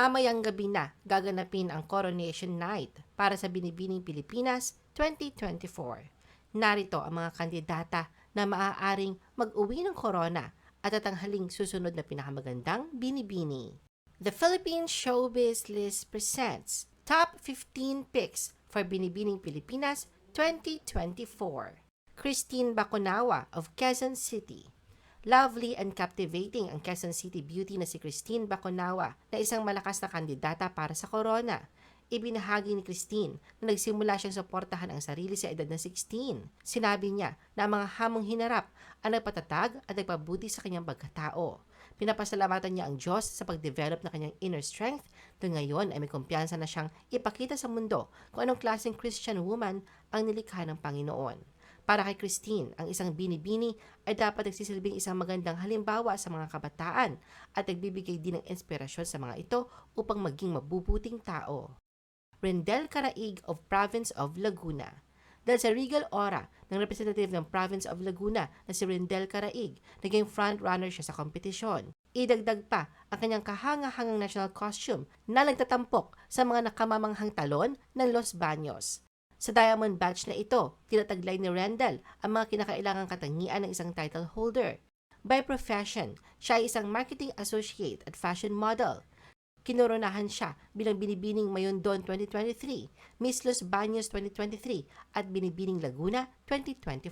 Mamayang gabi na gaganapin ang Coronation Night para sa Binibining Pilipinas 2024. Narito ang mga kandidata na maaaring mag-uwi ng corona at tatanghaling susunod na pinakamagandang binibini. The Philippine Showbiz List presents Top 15 Picks for Binibining Pilipinas 2024. Christine Baconawa of Quezon City. Lovely and captivating ang Quezon City beauty na si Christine Baconawa na isang malakas na kandidata para sa corona. Ibinahagi ni Christine na nagsimula siyang suportahan ang sarili sa edad na 16. Sinabi niya na ang mga hamong hinarap ang nagpatatag at nagpabuti sa kanyang pagkatao. Pinapasalamatan niya ang Diyos sa pag-develop ng kanyang inner strength na ngayon ay may kumpiyansa na siyang ipakita sa mundo kung anong klaseng Christian woman ang nilikha ng Panginoon. Para kay Christine, ang isang binibini ay dapat nagsisilbing isang magandang halimbawa sa mga kabataan at nagbibigay din ng inspirasyon sa mga ito upang maging mabubuting tao. Rendel Caraig of Province of Laguna dahil sa regal aura ng representative ng Province of Laguna na si Rendel Caraig, naging front-runner siya sa kompetisyon. Idagdag pa ang kanyang kahanga-hangang national costume na nagtatampok sa mga nakamamanghang talon ng Los Baños. Sa diamond badge na ito, tinataglay ni Rendell ang mga kinakailangang katangian ng isang title holder. By profession, siya ay isang marketing associate at fashion model. Kinoronahan siya bilang Binibining Mayondon 2023, Miss Los Baños 2023 at Binibining Laguna 2024.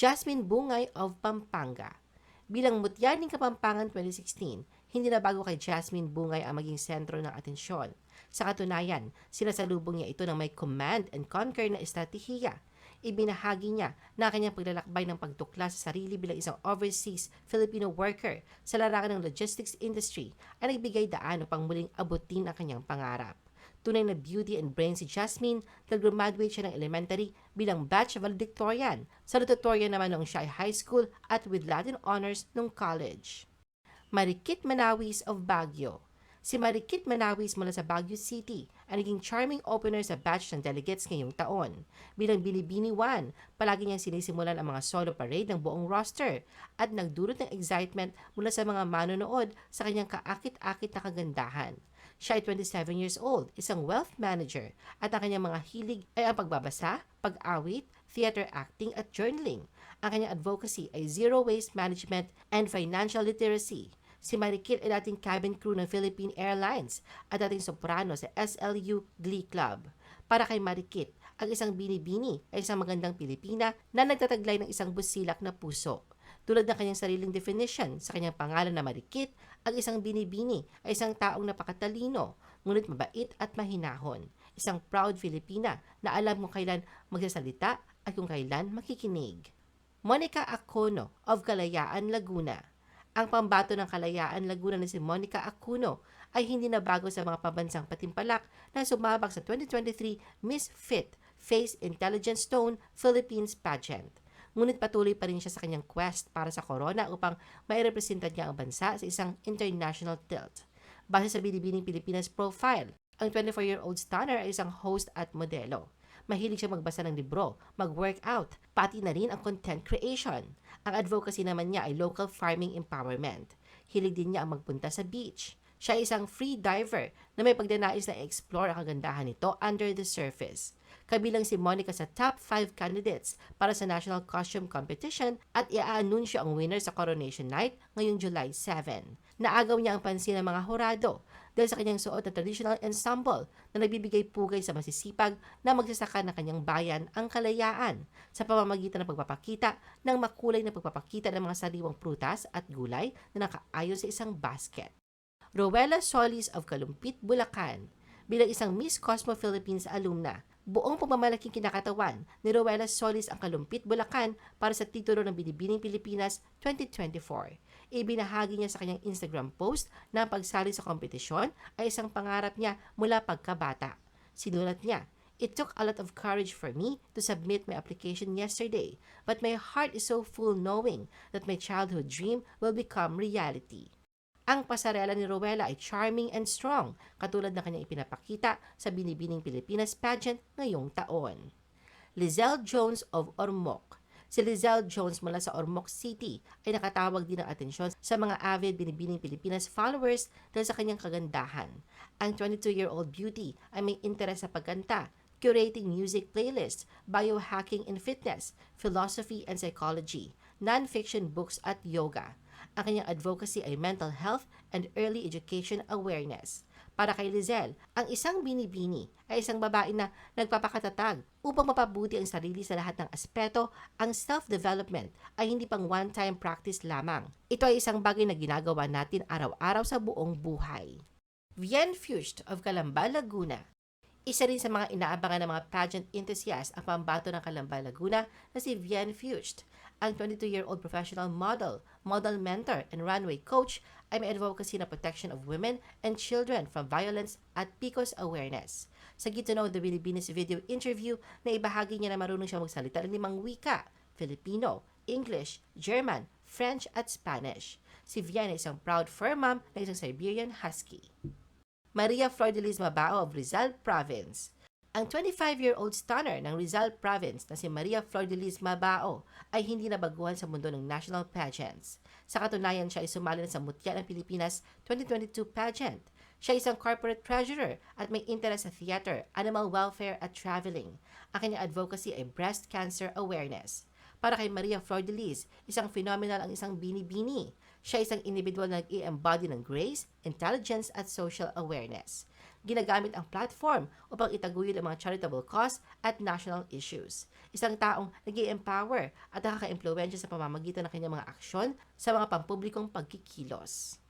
Jasmine Bungay of Pampanga Bilang mutyaning Kapampangan 2016, hindi na bago kay Jasmine Bungay ang maging sentro ng atensyon. Sa katunayan, sinasalubong niya ito ng may command and conquer na estratehiya. Ibinahagi niya na kanyang paglalakbay ng pagtukla sa sarili bilang isang overseas Filipino worker sa larangan ng logistics industry ay nagbigay daan upang muling abutin ang kanyang pangarap. Tunay na beauty and brain si Jasmine dahil graduate siya ng elementary bilang batch valedictorian. Sa Salutatorian naman noong siya high school at with Latin honors nung college. Marikit Manawis of Baguio Si Marikit Manawis mula sa Baguio City ang naging charming opener sa batch ng delegates ngayong taon. Bilang Binibini 1, palagi niyang sinisimulan ang mga solo parade ng buong roster at nagdulot ng excitement mula sa mga manonood sa kanyang kaakit-akit na kagandahan. Siya ay 27 years old, isang wealth manager, at ang kanyang mga hilig ay ang pagbabasa, pag-awit, theater acting at journaling. Ang kanyang advocacy ay zero waste management and financial literacy. Si Marikit ay dating cabin crew ng Philippine Airlines at dating soprano sa SLU Glee Club. Para kay Marikit, ang isang binibini ay isang magandang Pilipina na nagtataglay ng isang busilak na puso. Tulad ng kanyang sariling definition sa kanyang pangalan na Marikit, ang isang binibini ay isang taong napakatalino, ngunit mabait at mahinahon. Isang proud Filipina na alam kung kailan magsasalita at kung kailan makikinig. Monica Acono of Kalayaan, Laguna ang pambato ng kalayaan Laguna na si Monica Acuno ay hindi na bago sa mga pabansang patimpalak na sumabak sa 2023 Miss Fit Face Intelligence Stone Philippines pageant. Ngunit patuloy pa rin siya sa kanyang quest para sa corona upang mairepresenta niya ang bansa sa isang international tilt. Base sa Binibining Pilipinas profile, ang 24-year-old stunner ay isang host at modelo. Mahilig siya magbasa ng libro, mag-workout, pati na rin ang content creation. Ang advocacy naman niya ay local farming empowerment. Hilig din niya ang magpunta sa beach. Siya ay isang free diver na may pagdanais na explore ang kagandahan nito under the surface. Kabilang si Monica sa top 5 candidates para sa National Costume Competition at iaanunsyo ang winner sa Coronation Night ngayong July 7. Naagaw niya ang pansin ng mga horado dahil sa kanyang suot na traditional ensemble na nagbibigay pugay sa masisipag na magsasaka ng kanyang bayan ang kalayaan sa pamamagitan ng pagpapakita ng makulay na pagpapakita ng mga sariwang prutas at gulay na nakaayon sa isang basket. Rowella Solis of Kalumpit, Bulacan bilang isang Miss Cosmo Philippines alumna buong pagmamalaking kinakatawan ni Rowella Solis ang Kalumpit, Bulacan para sa titulo ng Binibining Pilipinas 2024. Ibinahagi niya sa kanyang Instagram post na pagsali sa kompetisyon ay isang pangarap niya mula pagkabata. Sinulat niya, It took a lot of courage for me to submit my application yesterday, but my heart is so full knowing that my childhood dream will become reality. Ang pasarela ni Rowella ay charming and strong, katulad ng kanyang ipinapakita sa Binibining Pilipinas pageant ngayong taon. Lizelle Jones of Ormoc Si Lizelle Jones mula sa Ormoc City ay nakatawag din ng atensyon sa mga avid binibining Pilipinas followers dahil sa kanyang kagandahan. Ang 22-year-old beauty ay may interes sa pagkanta, curating music playlists, biohacking and fitness, philosophy and psychology, non-fiction books at yoga. Ang kanyang advocacy ay mental health and early education awareness. Para kay Lizelle, ang isang binibini ay isang babae na nagpapakatatag upang mapabuti ang sarili sa lahat ng aspeto, ang self-development ay hindi pang one-time practice lamang. Ito ay isang bagay na ginagawa natin araw-araw sa buong buhay. Vien Fust of Calamba, Laguna isa rin sa mga inaabangan ng mga pageant enthusiasts ang pambato ng Calamba, Laguna na si Vien Fust. Ang 22-year-old professional model, model mentor, and runway coach ay may advocacy na protection of women and children from violence at PCOS awareness. Sa Get to Know the Bilibinis video interview, na ibahagi niya na marunong siya magsalita ng limang wika, Filipino, English, German, French at Spanish. Si Vien ay isang proud fur mom na isang Siberian Husky. Maria Flordelis Mabao of Rizal Province. Ang 25-year-old stunner ng Rizal Province na si Maria Flordelis Mabao ay hindi nabaguhan sa mundo ng national pageants. Sa katunayan, siya ay sumali na sa Mutya ng Pilipinas 2022 pageant. Siya ay isang corporate treasurer at may interest sa theater, animal welfare at traveling. Ang kanyang advocacy ay breast cancer awareness. Para kay Maria Flordelis, isang phenomenal ang isang bini-bini. Siya isang individual na nag-i-embody ng grace, intelligence at social awareness. Ginagamit ang platform upang itaguyod ang mga charitable cause at national issues. Isang taong nag empower at nakaka-impluensya sa pamamagitan ng kanyang mga aksyon sa mga pampublikong pagkikilos.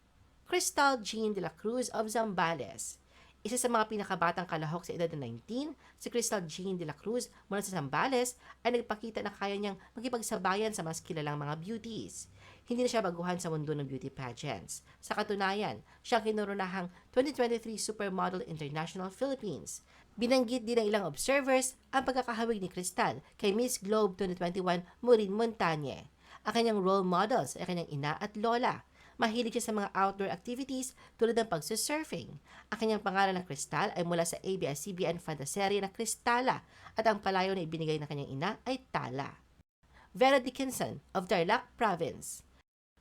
Crystal Jean de la Cruz of Zambales isa sa mga pinakabatang kalahok sa edad na 19, si Crystal Jean de la Cruz mula sa Zambales ay nagpakita na kaya niyang makipagsabayan sa mas kilalang mga beauties. Hindi na siya baguhan sa mundo ng beauty pageants. Sa katunayan, siya ang kinurunahang 2023 Supermodel International Philippines. Binanggit din ng ilang observers ang pagkakahawig ni Crystal kay Miss Globe 2021 Maureen Montañe. Ang kanyang role models ay kanyang ina at lola. Mahilig siya sa mga outdoor activities tulad ng pagsusurfing. Ang kanyang pangalan ng Kristal ay mula sa ABS-CBN fantaserye na Kristala at ang palayo na ibinigay ng kanyang ina ay Tala. Vera Dickinson of Tarlac Province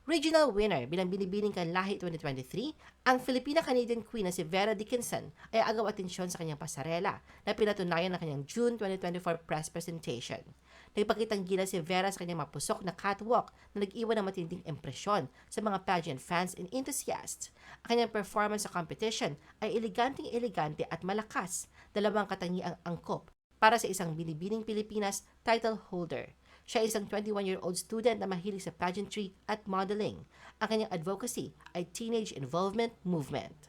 Regional winner bilang Binibining Kanlahi 2023, ang Filipina-Canadian Queen na si Vera Dickinson ay agaw atensyon sa kanyang pasarela na pinatunayan ng kanyang June 2024 press presentation. Nagpakitang gila si Vera sa kanyang mapusok na catwalk na nag-iwan ng matinding impresyon sa mga pageant fans and enthusiasts. Ang kanyang performance sa competition ay eleganteng-elegante at malakas, dalawang katangiang angkop para sa isang Binibining Pilipinas title holder. Siya ay isang 21-year-old student na mahilig sa pageantry at modeling. Ang kanyang advocacy ay Teenage Involvement Movement.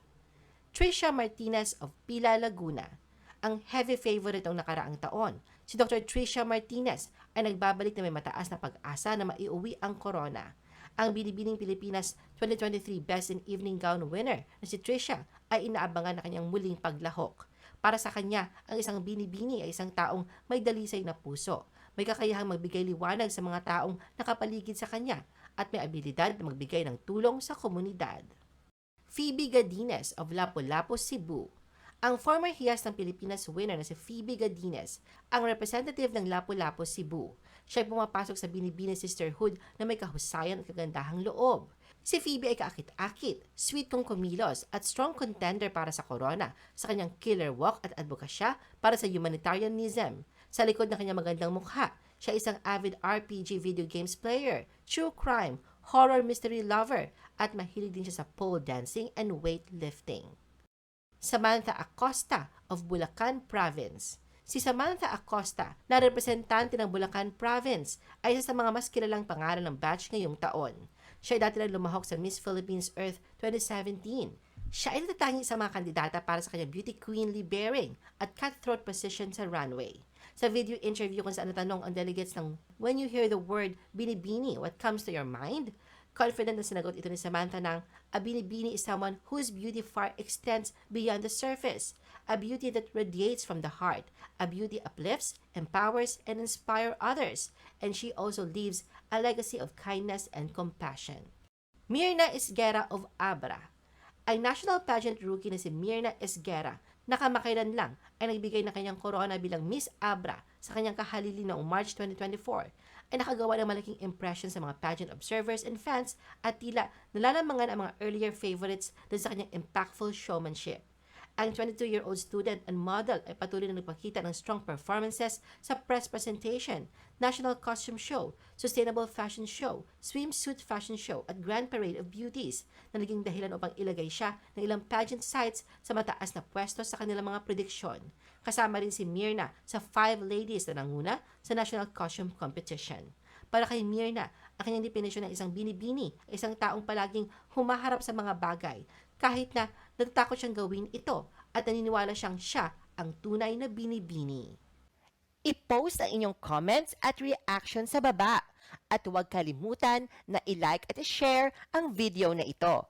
Tricia Martinez of Pila, Laguna. Ang heavy favorite ng nakaraang taon, si Dr. Tricia Martinez ay nagbabalik na may mataas na pag-asa na maiuwi ang corona. Ang Binibining Pilipinas 2023 Best in Evening Gown winner na si Tricia ay inaabangan na kanyang muling paglahok. Para sa kanya, ang isang binibini ay isang taong may dalisay na puso may kakayahang magbigay liwanag sa mga taong nakapaligid sa kanya at may abilidad na magbigay ng tulong sa komunidad. Phoebe Gadines of Lapu-Lapu, Cebu ang former hiyas ng Pilipinas winner na si Phoebe Gadines, ang representative ng Lapu-Lapu, Cebu. Siya ay pumapasok sa Binibini Sisterhood na may kahusayan at kagandahang loob. Si Phoebe ay kaakit-akit, sweet kong kumilos at strong contender para sa corona sa kanyang killer walk at advokasya para sa humanitarianism. Sa likod ng kanyang magandang mukha, siya isang avid RPG video games player, true crime, horror mystery lover, at mahilig din siya sa pole dancing and weightlifting. Samantha Acosta of Bulacan Province. Si Samantha Acosta, na representante ng Bulacan Province, ay isa sa mga mas kilalang pangalan ng batch ngayong taon. Siya ay dati na lumahok sa Miss Philippines Earth 2017. Siya ay natatangi sa mga kandidata para sa kanyang beauty queenly bearing at cutthroat position sa runway sa video interview kung saan natanong ang delegates ng When you hear the word binibini, what comes to your mind? Confident na sinagot ito ni Samantha ng a binibini is someone whose beauty far extends beyond the surface. A beauty that radiates from the heart. A beauty uplifts, empowers, and inspires others. And she also leaves a legacy of kindness and compassion. Mirna Esguera of Abra. Ang national pageant rookie na si Mirna Esguera nakamakailan lang ay nagbigay na kanyang corona bilang Miss Abra sa kanyang kahalili noong March 2024 ay nakagawa ng malaking impression sa mga pageant observers and fans at tila nalalamangan ang mga earlier favorites dahil sa kanyang impactful showmanship. Ang 22-year-old student and model ay patuloy na nagpakita ng strong performances sa press presentation, national costume show, sustainable fashion show, swimsuit fashion show at grand parade of beauties na naging dahilan upang ilagay siya ng ilang pageant sites sa mataas na pwesto sa kanilang mga prediksyon. Kasama rin si Mirna sa five ladies na nanguna sa National Costume Competition. Para kay Mirna, ang kanyang definisyon ng isang binibini ay isang taong palaging humaharap sa mga bagay kahit na natatakot siyang gawin ito at naniniwala siyang siya ang tunay na binibini. I-post ang inyong comments at reaction sa baba. At huwag kalimutan na i-like at i-share ang video na ito.